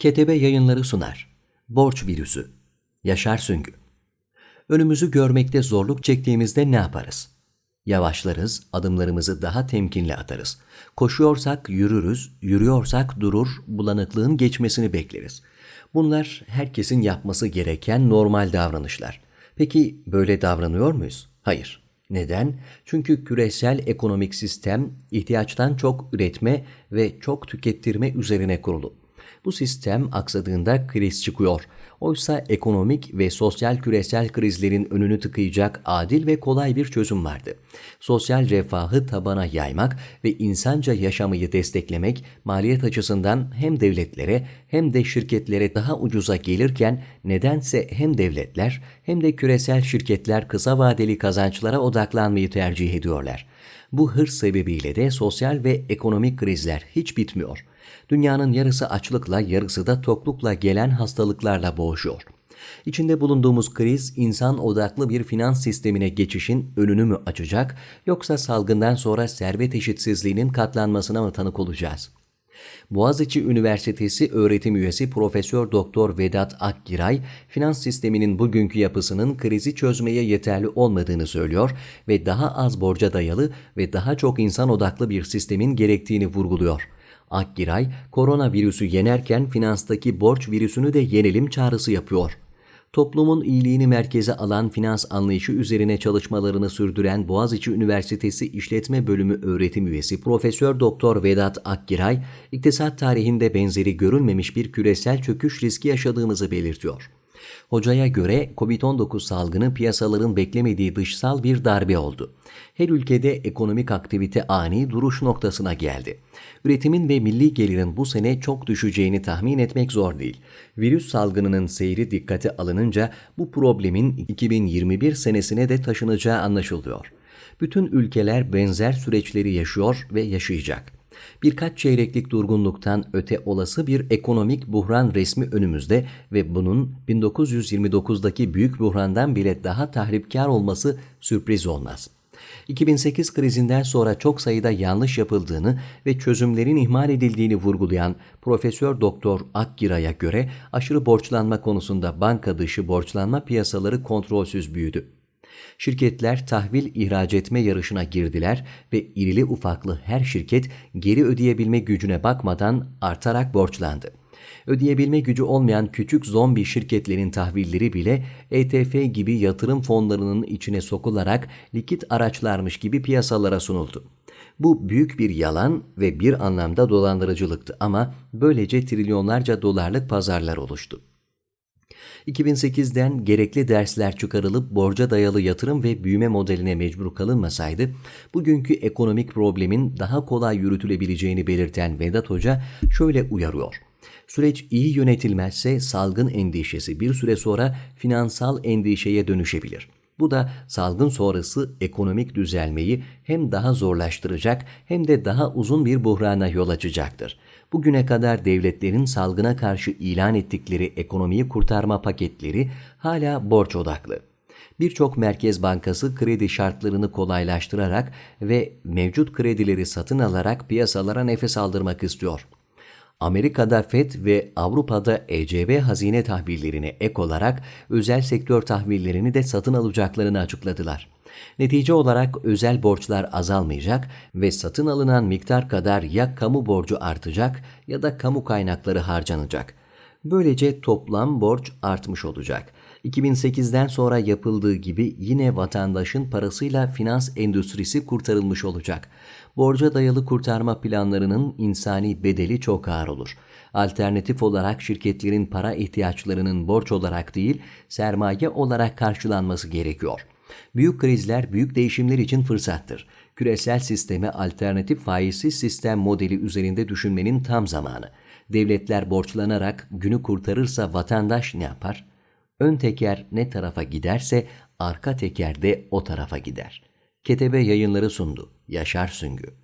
Ketebe yayınları sunar. Borç virüsü. Yaşar Süngü. Önümüzü görmekte zorluk çektiğimizde ne yaparız? Yavaşlarız, adımlarımızı daha temkinli atarız. Koşuyorsak yürürüz, yürüyorsak durur, bulanıklığın geçmesini bekleriz. Bunlar herkesin yapması gereken normal davranışlar. Peki böyle davranıyor muyuz? Hayır. Neden? Çünkü küresel ekonomik sistem ihtiyaçtan çok üretme ve çok tükettirme üzerine kurulu. Bu sistem aksadığında kriz çıkıyor. Oysa ekonomik ve sosyal küresel krizlerin önünü tıkayacak adil ve kolay bir çözüm vardı. Sosyal refahı tabana yaymak ve insanca yaşamayı desteklemek maliyet açısından hem devletlere hem de şirketlere daha ucuza gelirken nedense hem devletler hem de küresel şirketler kısa vadeli kazançlara odaklanmayı tercih ediyorlar. Bu hırs sebebiyle de sosyal ve ekonomik krizler hiç bitmiyor. Dünyanın yarısı açlıkla, yarısı da toklukla gelen hastalıklarla boğuşuyor. İçinde bulunduğumuz kriz insan odaklı bir finans sistemine geçişin önünü mü açacak yoksa salgından sonra servet eşitsizliğinin katlanmasına mı tanık olacağız? Boğaziçi Üniversitesi öğretim üyesi Profesör Doktor Vedat Akgiray, finans sisteminin bugünkü yapısının krizi çözmeye yeterli olmadığını söylüyor ve daha az borca dayalı ve daha çok insan odaklı bir sistemin gerektiğini vurguluyor. Akgiray, koronavirüsü yenerken finanstaki borç virüsünü de yenelim çağrısı yapıyor. Toplumun iyiliğini merkeze alan finans anlayışı üzerine çalışmalarını sürdüren Boğaziçi Üniversitesi İşletme Bölümü öğretim üyesi Profesör Doktor Vedat Akgiray, iktisat tarihinde benzeri görülmemiş bir küresel çöküş riski yaşadığımızı belirtiyor. Hocaya göre COVID-19 salgını piyasaların beklemediği dışsal bir darbe oldu. Her ülkede ekonomik aktivite ani duruş noktasına geldi. Üretimin ve milli gelirin bu sene çok düşeceğini tahmin etmek zor değil. Virüs salgınının seyri dikkate alınınca bu problemin 2021 senesine de taşınacağı anlaşılıyor. Bütün ülkeler benzer süreçleri yaşıyor ve yaşayacak birkaç çeyreklik durgunluktan öte olası bir ekonomik buhran resmi önümüzde ve bunun 1929'daki büyük buhrandan bile daha tahripkar olması sürpriz olmaz. 2008 krizinden sonra çok sayıda yanlış yapıldığını ve çözümlerin ihmal edildiğini vurgulayan Profesör Doktor Akgira'ya göre aşırı borçlanma konusunda banka dışı borçlanma piyasaları kontrolsüz büyüdü. Şirketler tahvil ihraç etme yarışına girdiler ve irili ufaklı her şirket geri ödeyebilme gücüne bakmadan artarak borçlandı. Ödeyebilme gücü olmayan küçük zombi şirketlerin tahvilleri bile ETF gibi yatırım fonlarının içine sokularak likit araçlarmış gibi piyasalara sunuldu. Bu büyük bir yalan ve bir anlamda dolandırıcılıktı ama böylece trilyonlarca dolarlık pazarlar oluştu. 2008'den gerekli dersler çıkarılıp borca dayalı yatırım ve büyüme modeline mecbur kalınmasaydı, bugünkü ekonomik problemin daha kolay yürütülebileceğini belirten Vedat Hoca şöyle uyarıyor. Süreç iyi yönetilmezse salgın endişesi bir süre sonra finansal endişeye dönüşebilir. Bu da salgın sonrası ekonomik düzelmeyi hem daha zorlaştıracak hem de daha uzun bir buhrana yol açacaktır bugüne kadar devletlerin salgına karşı ilan ettikleri ekonomiyi kurtarma paketleri hala borç odaklı. Birçok merkez bankası kredi şartlarını kolaylaştırarak ve mevcut kredileri satın alarak piyasalara nefes aldırmak istiyor. Amerika'da FED ve Avrupa'da ECB hazine tahvillerine ek olarak özel sektör tahvillerini de satın alacaklarını açıkladılar. Netice olarak özel borçlar azalmayacak ve satın alınan miktar kadar ya kamu borcu artacak ya da kamu kaynakları harcanacak. Böylece toplam borç artmış olacak. 2008'den sonra yapıldığı gibi yine vatandaşın parasıyla finans endüstrisi kurtarılmış olacak. Borca dayalı kurtarma planlarının insani bedeli çok ağır olur. Alternatif olarak şirketlerin para ihtiyaçlarının borç olarak değil, sermaye olarak karşılanması gerekiyor. Büyük krizler büyük değişimler için fırsattır. Küresel sisteme alternatif faizsiz sistem modeli üzerinde düşünmenin tam zamanı. Devletler borçlanarak günü kurtarırsa vatandaş ne yapar? Ön teker ne tarafa giderse arka teker de o tarafa gider. Ketebe yayınları sundu. Yaşar Süngü